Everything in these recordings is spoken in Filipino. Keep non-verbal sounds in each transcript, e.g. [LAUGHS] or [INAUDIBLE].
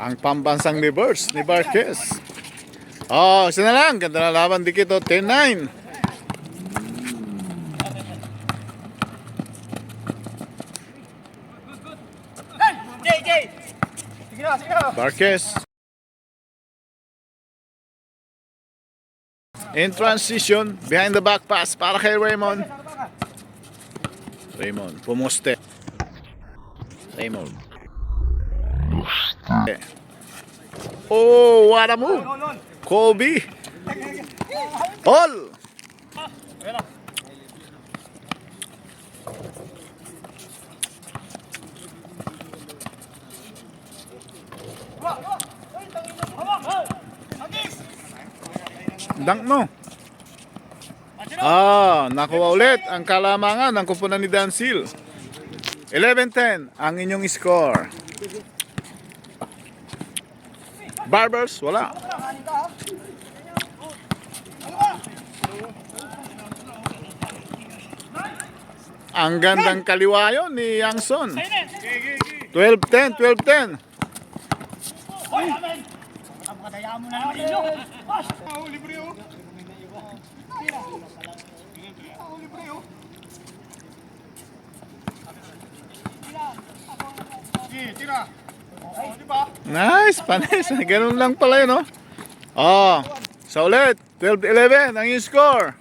Ang pambansang reverse ni Barquez. Oh, isa na lang. Ganda na laban dikit. oh. 10-9. Jay, Jay! Sige na, sige na! Barquez. In transition, behind the back pass para kay Raymond. Raymond, pumuste. Raymond. Oh, what a move! Kobe! All! Dunk mo. Ah, nakuha ulit ang kalamangan ng kupunan ni Dan Seal. 11-10 ang inyong score. Barbers, wala. Ang gandang kaliwa yun ni Yangson. 12-10, 12-10. Napakadaya mo na naman Nice, panis. [LAUGHS] Ganun lang pala yun, oh. Oh, sa ulit. 12-11 ang yung score.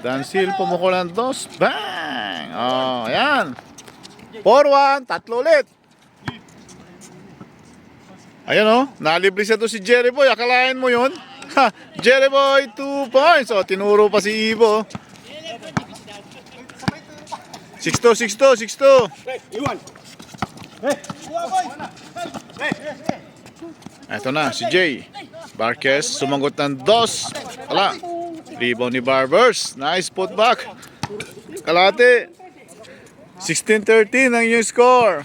Dansil pumukul ng dos. Bang! Oh, ayan. 4-1. Tatlo ulit. Ayan, oh. Nalibre siya to si Jerry Boy. Akalain mo yun? [LAUGHS] Ha, Jerry Boy, 2 points. Oh, tinuro pa si Ivo. 6-2, 6-2, 6-2. Ito na, si Jay. Barquez, sumagot ng dos. Wala. Rebound ni Barbers. Nice putback. Kalate. 16-13 ang inyong score.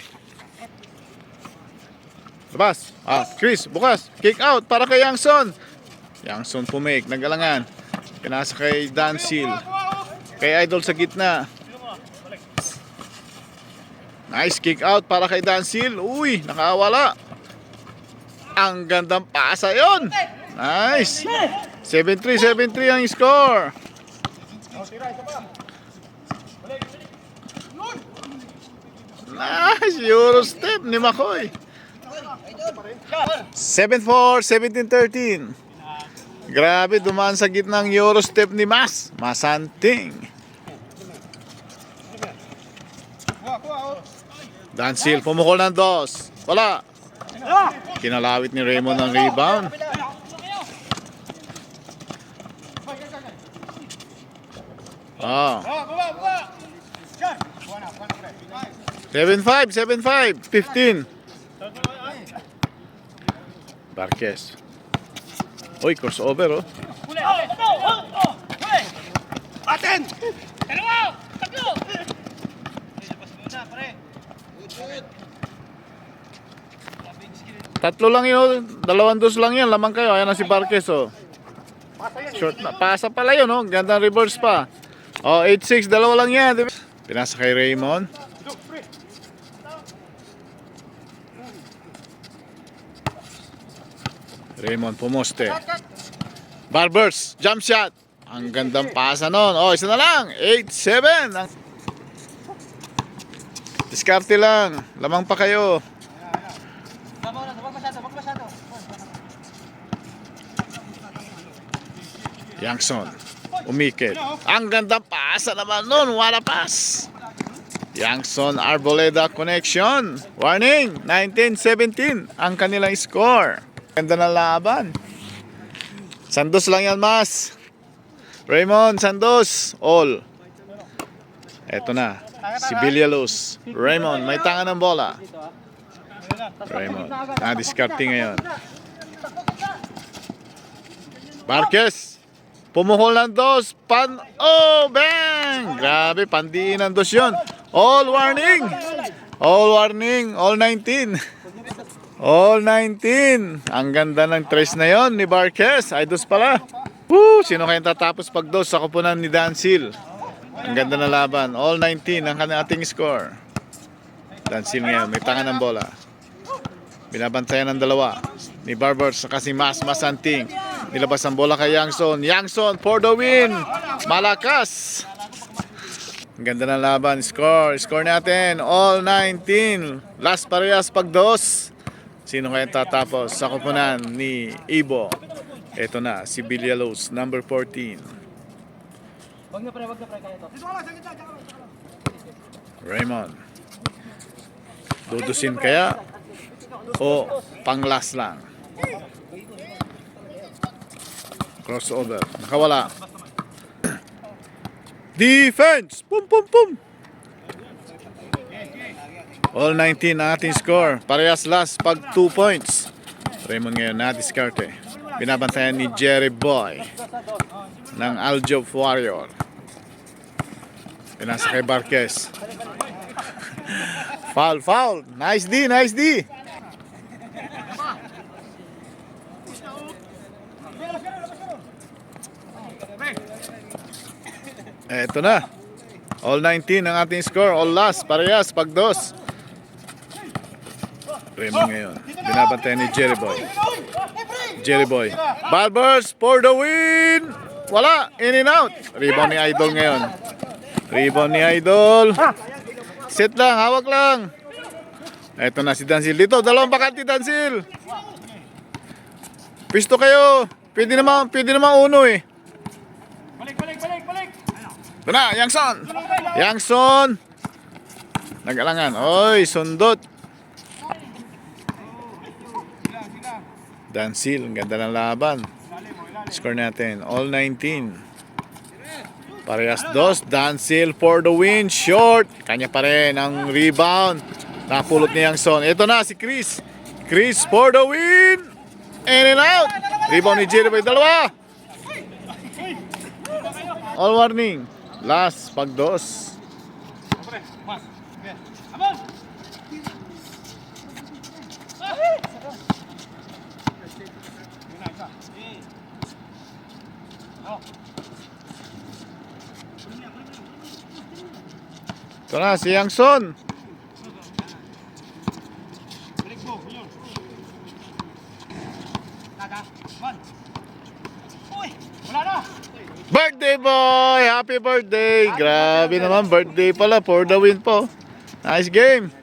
Labas. Ah, Chris, bukas. Kick out para kay Yangson. Yangson pumake, nagalangan. Pinasa kay Dan Seal. Kay Idol sa gitna. Nice kick out para kay Dan Seal. Uy, nakawala. Ang gandang pasa yon. Nice. 7-3, 7-3 ang score. Nice, Euro step ni Makoy. 7-4, 17-13. Grabe, dumaan sa gitnang Euro step ni Mas. Masanting. Dansil, pumukol ng dos. Wala. Kinalawit ni Raymond ang rebound. Oh. 7-5, 7-5, 15. Barquez. Uy, crossover oh. Aten! Dalawa! Tatlo! Tatlo lang yun, dalawang dos lang yan, lamang kayo. Ayan na si Barquez oh. Short na, pasa pala yun oh, gandang reverse pa. Oh, 8-6, dalawa lang yan. Pinasa kay Raymond. Raymond pumuste. Barbers, jump shot. Ang gandang pasa nun. Oh, isa na lang. 8-7. Diskarte lang. Lamang pa kayo. Na. Yangson. Umikit. Ang gandang pasa naman nun. What a pass. Yangson Arboleda connection. Warning. 19-17 ang kanilang score. Ganda ng laban. Sandos lang yan, Mas. Raymond, Sandos. All. Eto na. Si Villaluz. Raymond, may tanga ng bola. Raymond. Na-discarte ngayon. Marquez. Pumuhol ng dos. Pan... Oh, bang! Grabe, pandiin ng dos yun. All warning. All warning. All 19. All 19. Ang ganda ng tres na yon ni Barquez. Ay, dos pala. Woo! Sino kayang tatapos pag dos sa kupunan ni Dansil? Ang ganda na laban. All 19 ang ating score. Dansil ngayon, may tangan ng bola. Binabantayan ng dalawa. Ni Barbers sa kasi Mas Masanting. Nilabas ang bola kay Yangson. Yangson for the win! Malakas! Ang ganda ng laban. Score. Score natin. All 19. Last parehas pag dos. Sino kaya tatapos sa kupunan ni Ibo? Ito na, si Villalobos, number 14. Wag na pre, wag na pre, kaya to. Raymond. Dudusin kaya? O panglas lang? Crossover. Nakawala. [CLEARS THROAT] Defense! Pum pum pum! All 19 ang ating score. Parehas last pag 2 points. Raymond ngayon na diskarte. Binabantayan ni Jerry Boy ng Aljob Warrior. Pinasa kay Barquez. foul, foul. Nice D, nice D. Eto na. All 19 ang ating score. All last. Parehas. Pag dos. Raymond ngayon. Binabantayan ni Jerry Boy. Jerry Boy. Barbers for the win! Wala. In and out. Rebound ni Idol ngayon. Rebound ni Idol. Set lang. Hawak lang. Eto na si Dansil dito. Dalawang bakante Dansil. Pisto kayo. Pwede naman, pwede naman uno eh. Balik, balik, balik, balik. Ito na, Yangson. Yangson. Nag-alangan. Oy, sundot. Dansil, ang ganda ng laban. Score natin, all 19. Parehas dos, Dansil for the win, short. Kanya pa rin ang rebound. Napulot ni Yangson. Ito na si Chris. Chris for the win. In and out. Rebound ni Jerry Boy, dalawa. All warning. Last, pag dos. Ito na, si Yangson. Birthday boy! Happy birthday! Grabe naman, birthday pala for the win po. Nice game.